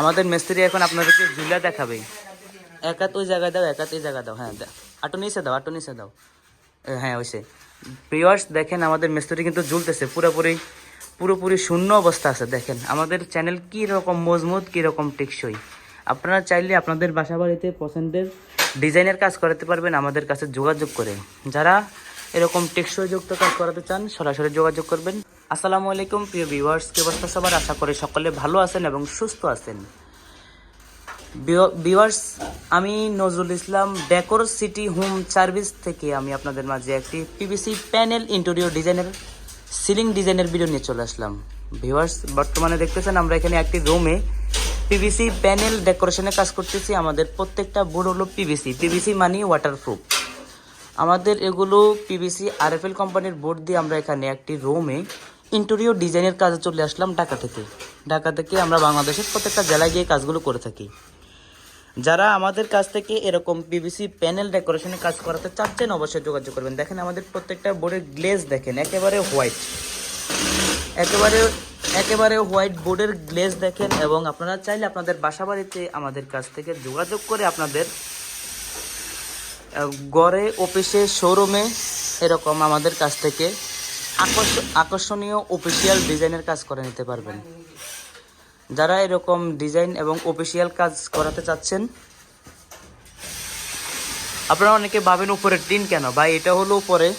আমাদের মিস্ত্রি এখন আপনাদেরকে ঝুলা দেখাবে। একাত ওই জায়গায় দাও, একাত এই জায়গায় দাও হ্যাঁ আটো নিচে দাও, আটো নিচে দাও। হ্যাঁ ওইসে। প্রিয়ার্স দেখেন, আমাদের মিস্ত্রি কিন্তু ঝুলতেছে, পুরোপুরি পুরোপুরি শূন্য অবস্থা আছে, দেখেন। আমাদের চ্যানেল কী রকম মজবুত কী রকম টেকসই। আপনারা চাইলে আপনাদের বাসা বাড়িতে পছন্দের ডিজাইনের কাজ করাতে পারবেন, আমাদের কাছে যোগাযোগ করে। যারা এরকম টেকসই যুক্ত কাজ করাতে চান, সরাসরি যোগাযোগ করবেন। আসসালামু আলাইকুম, প্রিয় ভিউয়ার্স কি অবস্থা সবার? আশা করি সকলে ভালো আছেন এবং সুস্থ আছেন। ভিউয়ার্স আমি Nazrul Islam decor city home service থেকে আমি আপনাদের মাঝে একটি পিভিসি প্যানেল ইন্টেরিয়র ডিজাইনের সিলিং ডিজাইনের ভিডিও নিয়ে চলে আসলাম। ভিউয়ার্স বর্তমানে দেখতেছেন আমরা এখানে একটি রুমে পিভিসি প্যানেল ডেকোরেশনে কাজ করতেছি। আমাদের প্রত্যেকটা বোর্ড হলো পিভিসি পিভিসি মানি ওয়াটারপ্রুফ আমাদের এগুলো পিভিসি আরএফএল কোম্পানির বোর্ড দিয়ে আমরা এখানে একটি রুমে ইন্টেরিয়র ডিজাইনের কাজে চলে আসলাম ঢাকা থেকে। ঢাকা থেকে আমরা বাংলাদেশের প্রত্যেকটা জেলায় গিয়ে কাজগুলো করে থাকি। যারা আমাদের কাছ থেকে এরকম পিভিসি প্যানেল ডেকোরেশনের কাজ করাতে চাচ্ছেন, অবশ্যই যোগাযোগ করবেন। দেখেন আমাদের প্রত্যেকটা বোর্ডের গ্লেজ দেখেন, একেবারে হোয়াইট একেবারে একেবারে হোয়াইট বোর্ডের গ্লেজ দেখেন এবং আপনারা চাইলে আপনাদের বাসা বাড়িতে আমাদের কাছ থেকে যোগাযোগ করে আপনাদের গড়ে অফিসে শোরুমে এরকম আমাদের কাছ থেকে আকর্ষ- আকর্ষণীয় অফিসিয়াল ডিজাইনের কাজ করে নিতে পারবেন। যারা এরকম ডিজাইন এবং অফিসিয়াল কাজ করাতে চাচ্ছেন, আপনারা অনেকে ভাবেন উপরে টিন কেন? ভাই, এটা হলো উপরে।